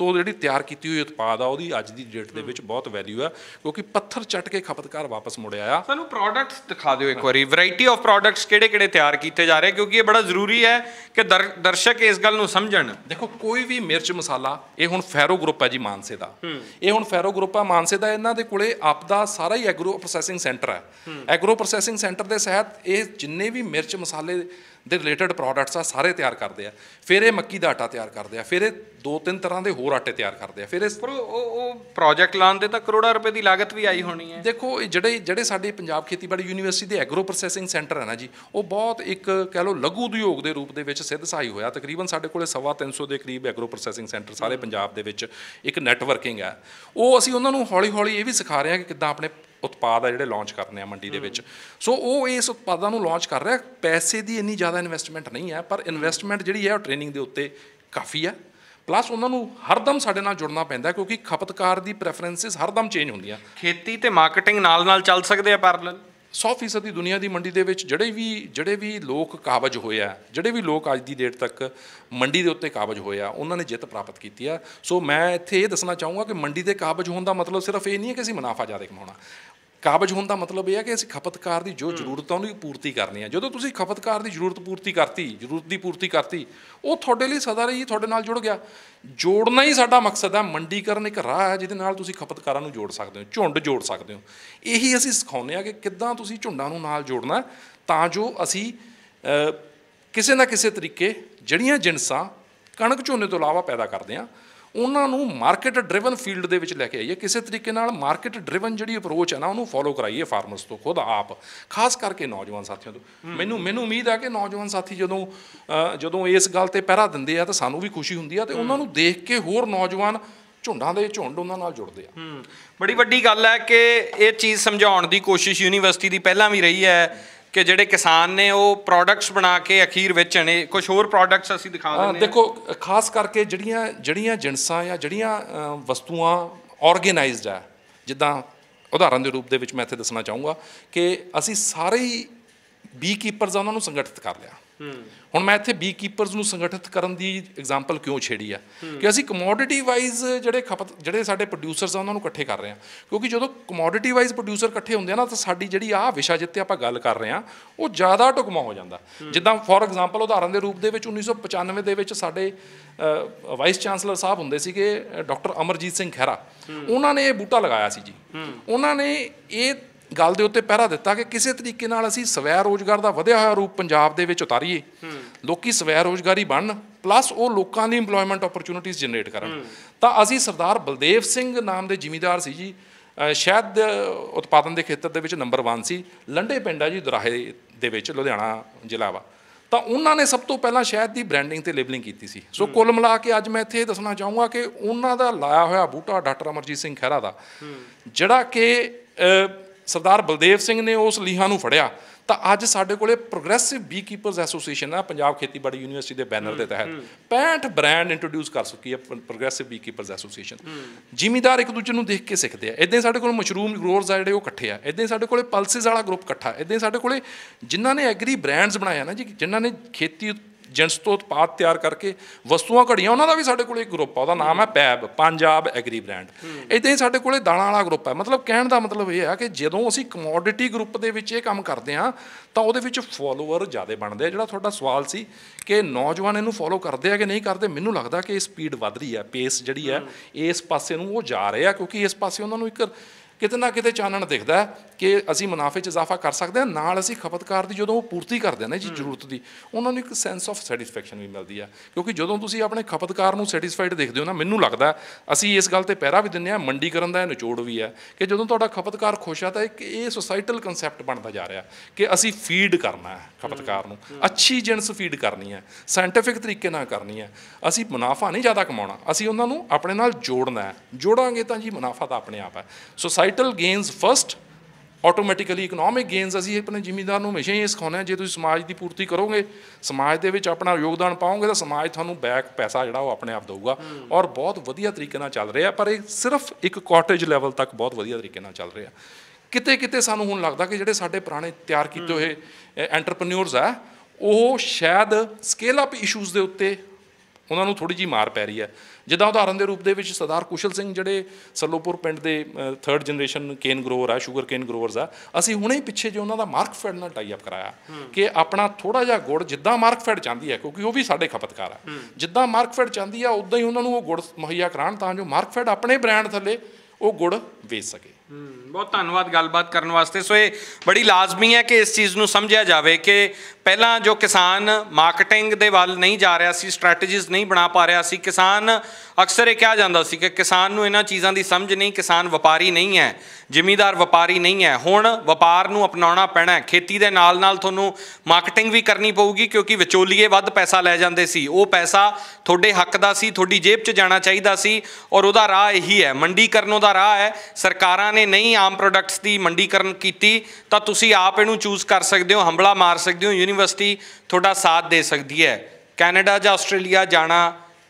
ਤੋਂ ਜਿਹੜੀ ਤਿਆਰ ਕੀਤੀ ਹੋਈ ਉਤਪਾਦ ਆ ਉਹਦੀ ਅੱਜ ਦੀ ਡੇਟ ਦੇ ਵਿੱਚ ਬਹੁਤ ਵੈਲਿਊ ਆ ਕਿਉਂਕਿ ਪੱਥਰ ਚੱਟ ਕੇ ਖਪਤਕਾਰ ਵਾਪਸ ਮੁੜਿਆ ਆ। ਸਾਨੂੰ ਪ੍ਰੋਡਕਟਸ ਦਿਖਾ ਦਿਓ ਇੱਕ ਵਾਰੀ। ਵੈਰਾਈਟੀ ਆਫ ਪ੍ਰੋਡਕਟਸ ਕਿਹੜੇ-ਕਿਹੜੇ ਤਿਆਰ ਕੀਤੇ ਜਾ ਰਹੇ ਕਿਉਂਕਿ ਇਹ ਬੜਾ ਜ਼ਰੂਰੀ ਹੈ ਕਿ ਦਰ- ਦਰਸ਼ਕ ਇਸ ਗੱਲ ਨੂੰ ਸਮਝਣ। ਦੇਖੋ ਕੋਈ ਵੀ ਮਿਰਚ ਮਸਾਲਾ ਇਹ ਹੁਣ ਫੈਰੋ ਗਰੁੱਪ ਹੈ ਜੀ ਮਾਨਸੇ ਦਾ। ਇਹ ਹੁਣ ਫੈਰੋ ਗਰੁੱਪ ਆ ਮਾਨਸੇ ਦਾ ਇਹਨਾਂ ਦੇ ਕੋਲੇ ਆਪਦਾ ਸਾਰਾ ਹੀ ਐਗਰੋ ਪ੍ਰੋਸੈਸਿੰਗ ਸੈਂਟਰ ਹੈ। ਐਗਰੋ ਪ੍ਰੋਸੈਸਿੰਗ ਸੈਂਟਰ ਦੇ ਸਹਿਤ ਇਹ ਜਿੰਨੇ ਵੀ ਮਿਰਚ ਮਸਾਲੇ ਦੇ ਰਿਲੇਟਡ ਪ੍ਰੋਡਕਟਸ ਆ ਸਾਰੇ ਤਿਆਰ ਕਰਦੇ ਆ। ਫਿਰ ਇਹ ਮੱਕੀ ਦਾ ਆਟਾ ਤਿਆਰ ਕਰਦੇ ਆ। ਫਿਰ ਇਹ ਦੋ ਤਿੰਨ ਤਰ੍ਹਾਂ ਦੇ ਹੋਰ ਆਟੇ ਤਿਆਰ ਕਰਦੇ ਆ। ਫਿਰ ਇਹ ਪਰ ਉਹ ਉਹ ਪ੍ਰੋਜੈਕਟ ਲਾਉਣ ਦੇ ਤਾਂ ਕਰੋੜਾਂ ਰੁਪਏ ਦੀ ਲਾਗਤ ਵੀ ਆਈ ਹੋਣੀ ਹੈ। ਦੇਖੋ ਇਹ ਜਿਹੜੇ ਜਿਹੜੇ ਸਾਡੇ ਪੰਜਾਬ ਖੇਤੀਬਾੜੀ ਯੂਨੀਵਰਸਿਟੀ ਦੇ ਐਗਰੋ ਪ੍ਰੋਸੈਸਿੰਗ ਸੈਂਟਰ ਹੈ ਨਾ ਜੀ ਉਹ ਬਹੁਤ ਇੱਕ ਕਹਿ ਲਓ ਲਘੂ ਉਦਯੋਗ ਦੇ ਰੂਪ ਦੇ ਵਿੱਚ ਸਿੱਧ ਸਹਾਈ ਹੋਇਆ। ਤਕਰੀਬਨ ਸਾਡੇ ਕੋਲੇ ਸਵਾ ਤਿੰਨ ਸੌ ਦੇ ਕਰੀਬ ਐਗਰੋ ਪ੍ਰੋਸੈਸਿੰਗ ਸੈਂਟਰ ਸਾਰੇ ਪੰਜਾਬ ਦੇ ਵਿੱਚ ਇੱਕ ਨੈਟਵਰਕਿੰਗ ਹੈ ਉਹ ਅਸੀਂ ਉਹਨਾਂ ਨੂੰ ਹੌਲੀ ਹੌਲੀ ਇਹ ਵੀ ਸਿਖਾ ਰਹੇ ਹਾਂ ਕਿ ਕਿੱਦਾਂ ਆਪਣੇ ਉਤਪਾਦ ਆ ਜਿਹੜੇ ਲਾਂਚ ਕਰਨੇ ਆ ਮੰਡੀ ਦੇ ਵਿੱਚ। ਸੋ ਉਹ ਇਸ ਉਤਪਾਦਾਂ ਨੂੰ ਲਾਂਚ ਕਰ ਰਿਹਾ। ਪੈਸੇ ਦੀ ਇੰਨੀ ਜ਼ਿਆਦਾ ਇਨਵੈਸਟਮੈਂਟ ਨਹੀਂ ਹੈ ਪਰ ਇਨਵੈਸਟਮੈਂਟ ਜਿਹੜੀ ਹੈ ਉਹ ਟ੍ਰੇਨਿੰਗ ਦੇ ਉੱਤੇ ਕਾਫੀ ਹੈ। ਪਲੱਸ ਉਹਨਾਂ ਨੂੰ ਹਰਦਮ ਸਾਡੇ ਨਾਲ ਜੁੜਨਾ ਪੈਂਦਾ ਕਿਉਂਕਿ ਖਪਤਕਾਰ ਦੀ ਪ੍ਰੈਫਰੈਂਸਸ ਹਰਦਮ ਚੇਂਜ ਹੁੰਦੀਆਂ। ਖੇਤੀ ਤੇ ਮਾਰਕੀਟਿੰਗ ਨਾਲ ਨਾਲ ਚੱਲ ਸਕਦੇ ਆ ਪੈਰਲਲ 100% ਦੀ ਦੁਨੀਆ ਦੀ ਮੰਡੀ ਦੇ ਵਿੱਚ ਜਿਹੜੇ ਵੀ ਜਿਹੜੇ ਵੀ ਲੋਕ ਕਾਬਜ ਹੋਏ ਆ ਜਿਹੜੇ ਵੀ ਲੋਕ ਅੱਜ ਦੀ ਡੇਟ ਤੱਕ ਮੰਡੀ ਦੇ ਉੱਤੇ ਕਾਬਜ ਹੋਏ ਆ ਉਹਨਾਂ ਨੇ ਜਿੱਤ ਪ੍ਰਾਪਤ ਕੀਤੀ ਆ। ਸੋ ਮੈਂ ਇੱਥੇ ਇਹ ਦੱਸਣਾ ਚਾਹੂੰਗਾ ਕਿ ਮੰਡੀ ਦੇ ਕਾਬਜ ਹੋਣ ਦਾ ਮਤਲਬ ਸਿਰਫ ਇਹ ਨਹੀਂ ਹੈ ਕਿ ਅਸੀਂ ਮੁਨਾਫਾ ਜ਼ਿਆਦਾ ਕਮਾਉਣਾ। ਕਾਬਜ ਹੋਣ ਦਾ ਮਤਲਬ ਇਹ ਹੈ ਕਿ ਅਸੀਂ ਖਪਤਕਾਰ ਦੀ ਜੋ ਜ਼ਰੂਰਤ ਆ ਉਹਨੂੰ ਪੂਰਤੀ ਕਰਨੀ ਹੈ ਜਦੋਂ ਤੁਸੀਂ ਖਪਤਕਾਰ ਦੀ ਜ਼ਰੂਰਤ ਪੂਰਤੀ ਕਰਤੀ ਜ਼ਰੂਰਤ ਦੀ ਪੂਰਤੀ ਕਰਤੀ ਉਹ ਤੁਹਾਡੇ ਲਈ ਸਦਾ ਲਈ ਤੁਹਾਡੇ ਨਾਲ ਜੁੜ ਗਿਆ। ਜੋੜਨਾ ਹੀ ਸਾਡਾ ਮਕਸਦ ਹੈ ਮੰਡੀਕਰਨ ਇੱਕ ਰਾਹ ਹੈ ਜਿਹਦੇ ਨਾਲ ਤੁਸੀਂ ਖਪਤਕਾਰਾਂ ਨੂੰ ਜੋੜ ਸਕਦੇ ਹੋ ਝੁੰਡ ਜੋੜ ਸਕਦੇ ਹੋ। ਇਹੀ ਅਸੀਂ ਸਿਖਾਉਂਦੇ ਆ ਕਿ ਕਿੱਦਾਂ ਤੁਸੀਂ ਝੁੰਡਾਂ ਨੂੰ ਨਾਲ ਜੋੜਨਾ ਹੈ ਤਾਂ ਜੋ ਅਸੀਂ ਕਿਸੇ ਨਾ ਕਿਸੇ ਤਰੀਕੇ ਜਿਹੜੀਆਂ ਜਿਨਸਾਂ ਕਣਕ ਝੋਨੇ ਤੋਂ ਇਲਾਵਾ ਪੈਦਾ ਕਰਦੇ ਆ ਉਹਨਾਂ ਨੂੰ ਮਾਰਕੀਟ ਡਰਿਵਨ ਫੀਲਡ ਦੇ ਵਿੱਚ ਲੈ ਕੇ ਆਈਏ। ਕਿਸੇ ਤਰੀਕੇ ਨਾਲ ਮਾਰਕੀਟ ਡਰਿਵਨ ਜਿਹੜੀ ਅਪਰੋਚ ਹੈ ਨਾ ਉਹਨੂੰ ਫੋਲੋ ਕਰਾਈਏ ਫਾਰਮਰਸ ਤੋਂ ਖੁਦ ਆਪ। ਖਾਸ ਕਰਕੇ ਨੌਜਵਾਨ ਸਾਥੀਆਂ ਤੋਂ। ਮੈਨੂੰ ਮੈਨੂੰ ਉਮੀਦ ਹੈ ਕਿ ਨੌਜਵਾਨ ਸਾਥੀ ਜਦੋਂ ਜਦੋਂ ਇਸ ਗੱਲ ਤੇ ਪਹਿਰਾ ਦਿੰਦੇ ਆ ਤਾਂ ਸਾਨੂੰ ਵੀ ਖੁਸ਼ੀ ਹੁੰਦੀ ਆ ਤੇ ਉਹਨਾਂ ਨੂੰ ਦੇਖ ਕੇ ਹੋਰ ਨੌਜਵਾਨ ਝੁੰਡਾਂ ਦੇ ਝੁੰਡ ਉਹਨਾਂ ਨਾਲ ਜੁੜਦੇ ਆ। ਬੜੀ ਵੱਡੀ ਗੱਲ ਹੈ ਕਿ ਇਹ ਚੀਜ਼ ਸਮਝਾਉਣ ਦੀ ਕੋਸ਼ਿਸ਼ ਯੂਨੀਵਰਸਿਟੀ ਦੀ ਪਹਿਲਾਂ ਵੀ ਰਹੀ ਹੈ। ਕਿ ਜਿਹੜੇ ਕਿਸਾਨ ਨੇ ਉਹ ਪ੍ਰੋਡਕਟਸ ਬਣਾ ਕੇ ਅਖੀਰ ਵੇਚਣੇ ਕੁਝ ਹੋਰ ਪ੍ਰੋਡਕਟਸ ਅਸੀਂ ਦਿਖਾ ਦਿੰਦੇ ਹਾਂ। ਦੇਖੋ ਖਾਸ ਕਰਕੇ ਜਿਹੜੀਆਂ ਜਿਹੜੀਆਂ ਜਿਨਸਾਂ ਜਾਂ ਜਿਹੜੀਆਂ ਵਸਤੂਆਂ ਆਰਗੇਨਾਈਜ਼ਡ ਹੈ ਜਿੱਦਾਂ ਉਦਾਹਰਨ ਦੇ ਰੂਪ ਦੇ ਵਿੱਚ ਮੈਂ ਇੱਥੇ ਦੱਸਣਾ ਚਾਹੂੰਗਾ ਕਿ ਅਸੀਂ ਸਾਰੇ ਹੀ ਬੀ ਕੀਪਰਸ ਉਹਨਾਂ ਨੂੰ ਸੰਗਠਿਤ ਕਰ ਲਿਆ। ਹੁਣ ਮੈਂ ਇੱਥੇ ਬੀ ਕੀਪਰਸ ਨੂੰ ਸੰਗਠਿਤ ਕਰਨ ਦੀ ਐਗਜ਼ਾਮਪਲ ਕਿਉਂ ਛੇੜੀ ਆ? ਕਿ ਅਸੀਂ ਕਮੋਡਿਟੀ ਵਾਈਜ਼ ਜਿਹੜੇ ਖਪਤ ਜਿਹੜੇ ਸਾਡੇ ਪ੍ਰੋਡਿਊਸਰਸ ਆ ਉਹਨਾਂ ਨੂੰ ਇਕੱਠੇ ਕਰ ਰਹੇ ਆ। ਕਿਉਂਕਿ ਜਦੋਂ ਕਮੋਡਿਟੀ ਵਾਈਜ਼ ਪ੍ਰੋਡਿਊਸਰ ਇਕੱਠੇ ਹੁੰਦੇ ਆ ਨਾ ਤਾਂ ਸਾਡੀ ਜਿਹੜੀ ਆ ਵਿਸ਼ਾ ਜਿੱਤੇ ਆਪਾਂ ਗੱਲ ਕਰ ਰਹੇ ਆ ਉਹ ਜ਼ਿਆਦਾ ਢੁਕਮਾ ਹੋ ਜਾਂਦਾ। ਜਿੱਦਾਂ ਫੋਰ ਐਗਜ਼ਾਮਪਲ ਉਦਾਹਰਨ ਦੇ ਰੂਪ ਦੇ ਵਿੱਚ 1995 ਦੇ ਵਿੱਚ ਸਾਡੇ ਵਾਈਸ ਚਾਂਸਲਰ ਸਾਹਿਬ ਹੁੰਦੇ ਸੀਗੇ ਡਾਕਟਰ ਅਮਰਜੀਤ ਸਿੰਘ ਖਹਿਰਾ। ਉਹਨਾਂ ਨੇ ਇਹ ਬੂਟਾ ਲਗਾਇਆ ਸੀ ਜੀ। ਉਹਨਾਂ ਨੇ ਇਹ ਗੱਲ ਦੇ ਉੱਤੇ ਪਹਿਰਾ ਦਿੱਤਾ ਕਿ ਕਿਸੇ ਤਰੀਕੇ ਨਾਲ ਅਸੀਂ ਸਵੈ ਰੋਜ਼ਗਾਰ ਦਾ ਵਧਿਆ ਹੋਇਆ ਰੂਪ ਪੰਜਾਬ ਦੇ ਵਿੱਚ ਉਤਾਰੀਏ। ਲੋਕੀ ਸਵੈ ਰੋਜ਼ਗਾਰੀ ਬਣਨ ਪਲੱਸ ਉਹ ਲੋਕਾਂ ਦੀ EMPLOYMENT ਓਪਰਚੁਨਿਟੀਜ਼ ਜਨਰੇਟ ਕਰਨ। ਤਾਂ ਅਸੀਂ ਸਰਦਾਰ ਬਲਦੇਵ ਸਿੰਘ ਨਾਮ ਦੇ ਜ਼ਿਮੀਂਦਾਰ ਸੀ ਜੀ। ਸ਼ਹਿਦ ਉਤਪਾਦਨ ਦੇ ਖੇਤਰ ਦੇ ਵਿੱਚ ਨੰਬਰ 1 ਸੀ। ਲੰਡੇ ਪਿੰਡ ਆ ਜੀ ਦੁਰਾਹੇ ਦੇ ਵਿੱਚ ਲੁਧਿਆਣਾ ਜ਼ਿਲ੍ਹਾ ਵਾ। ਤਾਂ ਉਹਨਾਂ ਨੇ ਸਭ ਤੋਂ ਪਹਿਲਾਂ ਸ਼ਹਿਦ ਦੀ ਬ੍ਰਾਂਡਿੰਗ ਤੇ ਲੇਬਲਿੰਗ ਕੀਤੀ ਸੀ। ਸੋ ਕੁੱਲ ਮਿਲਾ ਕੇ ਅੱਜ ਮੈਂ ਇੱਥੇ ਦੱਸਣਾ ਚਾਹੂੰਗਾ ਕਿ ਉਹਨਾਂ ਦਾ ਲਾਇਆ ਹੋਇਆ ਬੂਟਾ ਡਾਕਟਰ ਅਮਰਜੀਤ ਸਿੰਘ ਖਹਿਰਾ ਦਾ। ਜਿਹੜਾ ਕਿ ਸਰਦਾਰ ਬਲਦੇਵ ਸਿੰਘ ਨੇ ਉਸ ਲੀਹਾਂ ਨੂੰ ਫੜਿਆ। ਤਾਂ ਅੱਜ ਸਾਡੇ ਕੋਲੇ ਪ੍ਰੋਗਰੈਸਿਵ ਬੀ ਕੀਪਰਸ ਐਸੋਸੀਏਸ਼ਨ ਹੈ ਪੰਜਾਬ ਖੇਤੀਬਾੜੀ ਯੂਨੀਵਰਸਿਟੀ ਦੇ ਬੈਨਰ ਦੇ ਤਹਿਤ। 65 ਬ੍ਰਾਂਡ ਇੰਟਰੋਡਿਊਸ ਕਰ ਚੁੱਕੀ ਹੈ ਪ੍ਰੋਗਰੈਸਿਵ ਬੀ ਕੀਪਰਸ ਐਸੋਸੀਏਸ਼ਨ ਜ਼ਿਮੀਦਾਰ ਇੱਕ ਦੂਜੇ ਨੂੰ ਦੇਖ ਕੇ ਸਿੱਖਦੇ ਆ। ਇਦਾਂ ਹੀ ਸਾਡੇ ਕੋਲ ਮਸ਼ਰੂਮ ਗਰੋਅਰਸ ਆ ਜਿਹੜੇ ਉਹ ਇਕੱਠੇ ਆ। ਇਦਾਂ ਹੀ ਸਾਡੇ ਕੋਲੇ ਪਲਸਿਸ ਵਾਲਾ ਗਰੁੱਪ ਇਕੱਠਾ। ਇਦਾਂ ਹੀ ਸਾਡੇ ਕੋਲੇ ਜਿਨ੍ਹਾਂ ਨੇ ਐਗਰੀ ਬ੍ਰਾਂਡਸ ਬਣਾਇਆ ਨਾ ਜੀ ਜਿਨ੍ਹਾਂ ਨੇ ਖੇਤੀ ਜਿਨਸ ਤੋਂ ਉਤਪਾਦ ਤਿਆਰ ਕਰਕੇ ਵਸਤੂਆਂ ਘੜੀਆਂ ਉਹਨਾਂ ਦਾ ਵੀ ਸਾਡੇ ਕੋਲੇ ਇੱਕ ਗਰੁੱਪ ਆ ਉਹਦਾ ਨਾਮ ਹੈ ਪੈਬ ਪੰਜਾਬ ਐਗਰੀ ਬ੍ਰਾਂਡ। ਇਦਾਂ ਹੀ ਸਾਡੇ ਕੋਲੇ ਦਾਣਾ ਵਾਲਾ ਗਰੁੱਪ ਹੈ। ਮਤਲਬ ਕਹਿਣ ਦਾ ਮਤਲਬ ਇਹ ਹੈ ਕਿ ਜਦੋਂ ਅਸੀਂ ਕਮੋਡਿਟੀ ਗਰੁੱਪ ਦੇ ਵਿੱਚ ਇਹ ਕੰਮ ਕਰਦੇ ਆ ਤਾਂ ਉਹਦੇ ਵਿੱਚ ਫੋਲੋਅਰ ਜ਼ਿਆਦਾ ਬਣਦੇ ਆ। ਜਿਹੜਾ ਤੁਹਾਡਾ ਸਵਾਲ ਸੀ ਕਿ ਨੌਜਵਾਨ ਇਹਨੂੰ ਫੋਲੋ ਕਰਦੇ ਆ ਕਿ ਨਹੀਂ ਕਰਦੇ ਮੈਨੂੰ ਲੱਗਦਾ ਕਿ ਇਹ ਸਪੀਡ ਵੱਧ ਰਹੀ ਹੈ ਪੇਸ ਜਿਹੜੀ ਹੈ। ਇਸ ਪਾਸੇ ਨੂੰ ਉਹ ਜਾ ਰਹੇ ਆ ਕਿਉਂਕਿ ਇਸ ਪਾਸੇ ਉਹਨਾਂ ਨੂੰ ਇੱਕ ਕਿਤੇ ਨਾ ਕਿਤੇ ਚਾਨਣ ਦਿਖਦਾ ਕਿ ਅਸੀਂ ਮੁਨਾਫੇ 'ਚ ਇਜ਼ਾਫਾ ਕਰ ਸਕਦੇ ਹਾਂ ਨਾਲ ਅਸੀਂ ਖਪਤਕਾਰ ਦੀ ਜਦੋਂ ਉਹ ਪੂਰਤੀ ਕਰਦੇ ਨੇ ਜੀ ਜ਼ਰੂਰਤ ਦੀ ਉਹਨਾਂ ਨੂੰ ਇੱਕ ਸੈਂਸ ਆਫ ਸੈਟੀਸਫੈਕਸ਼ਨ ਵੀ ਮਿਲਦੀ ਹੈ। ਕਿਉਂਕਿ ਜਦੋਂ ਤੁਸੀਂ ਆਪਣੇ ਖਪਤਕਾਰ ਨੂੰ ਸੈਟੀਸਫਾਈਡ ਦੇਖਦੇ ਹੋ ਨਾ ਮੈਨੂੰ ਲੱਗਦਾ ਅਸੀਂ ਇਸ ਗੱਲ ਤੇ ਪਹਿਰਾ ਵੀ ਦਿੰਦੇ ਹਾਂ ਮੰਡੀਕਰਨ ਦਾ ਇਹ ਨਿਚੋੜ ਵੀ ਹੈ ਕਿ ਜਦੋਂ ਤੁਹਾਡਾ ਖਪਤਕਾਰ ਖੁਸ਼ ਆ ਤਾਂ ਇੱਕ ਇਹ ਸੋਸਾਈਟਲ ਕਨਸੈਪਟ ਬਣਦਾ ਜਾ ਰਿਹਾ ਕਿ ਅਸੀਂ ਫੀਡ ਕਰਨਾ ਹੈ ਖਪਤਕਾਰ ਨੂੰ। ਅੱਛੀ ਜਿਣਸ ਫੀਡ ਕਰਨੀ ਹੈ ਸਾਇੰਟੀਫਿਕ ਤਰੀਕੇ ਨਾਲ ਕਰਨੀ ਹੈ। ਅਸੀਂ ਮੁਨਾਫਾ ਨਹੀਂ ਜ਼ਿਆਦਾ ਕਮਾਉਣਾ ਅਸੀਂ ਉਹਨਾਂ ਨੂੰ ਆਪਣੇ ਨਾਲ ਜੋੜਨਾ ਹੈ। ਜੋੜਾਂਗੇ ਤਾਂ ਜੀ ਮੁਨਾਫਾ ਤਾਂ ਆਪਣੇ ਆਪ ਹੈ। Societal gains first automatically economic gains ਅਸੀਂ ਆਪਣੇ ਜ਼ਿਮੀਂਦਾਰ ਨੂੰ ਹਮੇਸ਼ਾ ਹੀ ਇਹ ਸਿਖਾਉਂਦੇ ਹਾਂ ਜੇ ਤੁਸੀਂ ਸਮਾਜ ਦੀ ਪੂਰਤੀ ਕਰੋਗੇ ਸਮਾਜ ਦੇ ਵਿੱਚ ਆਪਣਾ ਯੋਗਦਾਨ ਪਾਓਗੇ ਤਾਂ ਸਮਾਜ ਤੁਹਾਨੂੰ ਬੈਕ ਪੈਸਾ ਜਿਹੜਾ ਉਹ ਆਪਣੇ ਆਪ ਦੇਊਗਾ ਔਰ ਬਹੁਤ ਵਧੀਆ ਤਰੀਕੇ ਨਾਲ ਚੱਲ ਰਿਹਾ ਪਰ ਇਹ ਸਿਰਫ ਇੱਕ ਕਾਟੇਜ ਲੈਵਲ ਤੱਕ ਬਹੁਤ ਵਧੀਆ ਤਰੀਕੇ ਨਾਲ ਚੱਲ ਰਿਹਾ। ਕਿਤੇ ਕਿਤੇ ਸਾਨੂੰ ਹੁਣ ਲੱਗਦਾ ਕਿ ਜਿਹੜੇ ਸਾਡੇ ਪੁਰਾਣੇ ਤਿਆਰ ਕੀਤੇ ਹੋਏ ਐਂਟਰਪ੍ਰੈਨਿਓਰਸ ਆ ਉਹ ਸ਼ਾਇਦ ਸਕੇਲ ਅਪ ਇਸ਼ੂਜ਼ ਦੇ ਉੱਤੇ ਉਹਨਾਂ ਨੂੰ ਥੋੜੀ ਜੀ ਮਾਰ ਪੈ ਰਹੀ ਹੈ। ਜਿੱਦਾਂ ਉਦਾਹਰਨ ਦੇ ਰੂਪ ਦੇ ਵਿੱਚ ਸਰਦਾਰ ਕੁਸ਼ਲ ਸਿੰਘ ਜਿਹੜੇ ਸੱਲੋਪੁਰ ਪਿੰਡ ਦੇ ਥਰਡ ਜਨਰੇਸ਼ਨ ਕੇਨ ਗਰੋਵਰ ਆ ਸ਼ੂਗਰ ਕੇਨ ਗਰੋਵਰਸ ਆ, ਅਸੀਂ ਹੁਣੇ ਹੀ ਪਿੱਛੇ ਜੇ ਉਹਨਾਂ ਦਾ ਮਾਰਕਫੈਡ ਨਾਲ ਟਾਈ ਅਪ ਕਰਾਇਆ ਕਿ ਆਪਣਾ ਥੋੜਾ ਜਿਹਾ ਗੁੜ ਜਿੱਦਾਂ ਮਾਰਕਫੈਡ ਚਾਹੁੰਦੀ ਹੈ, ਕਿਉਂਕਿ ਉਹ ਵੀ ਸਾਡੇ ਖਪਤਕਾਰ ਆ। ਜਿੱਦਾਂ ਮਾਰਕਫੈਡ ਚਾਹੁੰਦੀ ਆ ਉਦਾਂ ਹੀ ਉਹਨਾਂ ਨੂੰ ਉਹ ਗੁੜ ਮੁਹੱਈਆ ਕਰਾਉਣ ਤਾਂ ਜੋ ਮਾਰਕਫੈਡ ਆਪਣੇ ਬ੍ਰਾਂਡ ਥੱਲੇ ਉਹ ਗੁੜ ਵੇਚ ਸਕੇ। ਬਹੁਤ ਧੰਨਵਾਦ ਗੱਲਬਾਤ ਕਰਨ ਵਾਸਤੇ। ਸੋ ਇਹ ਬੜੀ ਲਾਜ਼ਮੀ ਹੈ ਕਿ ਇਸ ਚੀਜ਼ ਨੂੰ ਸਮਝਿਆ ਜਾਵੇ ਕਿ ਪਹਿਲਾਂ ਜੋ ਕਿਸਾਨ ਮਾਰਕੀਟਿੰਗ ਦੇ ਵੱਲ ਨਹੀਂ ਜਾ ਰਿਹਾ ਸੀ, ਸਟ੍ਰੈਟਜੀਜ਼ ਨਹੀਂ ਬਣਾ ਪਾ ਰਿਹਾ ਸੀ, ਕਿਸਾਨ ਅਕਸਰ ਇਹ ਕਿਹਾ ਜਾਂਦਾ ਸੀ ਕਿ ਕਿਸਾਨ ਨੂੰ ਇਹਨਾਂ ਚੀਜ਼ਾਂ ਦੀ ਸਮਝ ਨਹੀਂ, ਕਿਸਾਨ ਵਪਾਰੀ ਨਹੀਂ ਹੈ, ਜ਼ਿਮੀਦਾਰ ਵਪਾਰੀ ਨਹੀਂ ਹੈ। ਹੁਣ ਵਪਾਰ ਨੂੰ ਅਪਣਾਉਣਾ ਪੈਣਾ ਹੈ। ਖੇਤੀ ਦੇ ਨਾਲ ਨਾਲ ਤੁਹਾਨੂੰ ਮਾਰਕੀਟਿੰਗ ਵੀ ਕਰਨੀ ਪਊਗੀ ਕਿਉਂਕਿ ਵਿਚੋਲੀਏ ਵੱਧ ਪੈਸਾ ਲੈ ਜਾਂਦੇ ਸੀ। ਉਹ ਪੈਸਾ ਤੁਹਾਡੇ ਹੱਕ ਦਾ ਸੀ, ਤੁਹਾਡੀ ਜੇਬ 'ਚ ਜਾਣਾ ਚਾਹੀਦਾ ਸੀ ਔਰ ਉਹਦਾ ਰਾਹ ਇਹੀ ਹੈ। ਮੰਡੀਕਰਨ ਉਹਦਾ ਰਾਹ ਹੈ। ਸਰਕਾਰਾਂ ਨੇ ਨਹੀਂ ਆਮ ਪ੍ਰੋਡਕਟਸ ਦੀ ਮੰਡੀਕਰਨ ਕੀਤੀ ਤਾਂ ਤੁਸੀਂ ਆਪ ਇਹਨੂੰ ਚੂਜ਼ ਕਰ ਸਕਦੇ ਹੋ ਹੰਬਲਾ ਮਾਰ ਸਕਦੇ ਹੋ ਯੂਨੀਵਰਸਿਟੀ ਤੁਹਾਡਾ ਸਾਥ ਦੇ ਸਕਦੀ ਹੈ। ਕੈਨੇਡਾ ਜਾਂ ਆਸਟ੍ਰੇਲੀਆ ਜਾਣਾ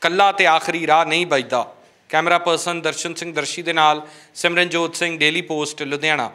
ਕੱਲਾ ਤੇ ਆਖਰੀ ਰਾਹ ਨਹੀਂ ਬਚਦਾ ਕੈਮਰਾ ਪਰਸਨ ਦਰਸ਼ਨ ਸਿੰਘ ਦਰਸ਼ੀ ਦੇ ਨਾਲ ਸਿਮਰਨਜੋਤ ਸਿੰਘ ਡੇਲੀ ਪੋਸਟ ਲੁਧਿਆਣਾ।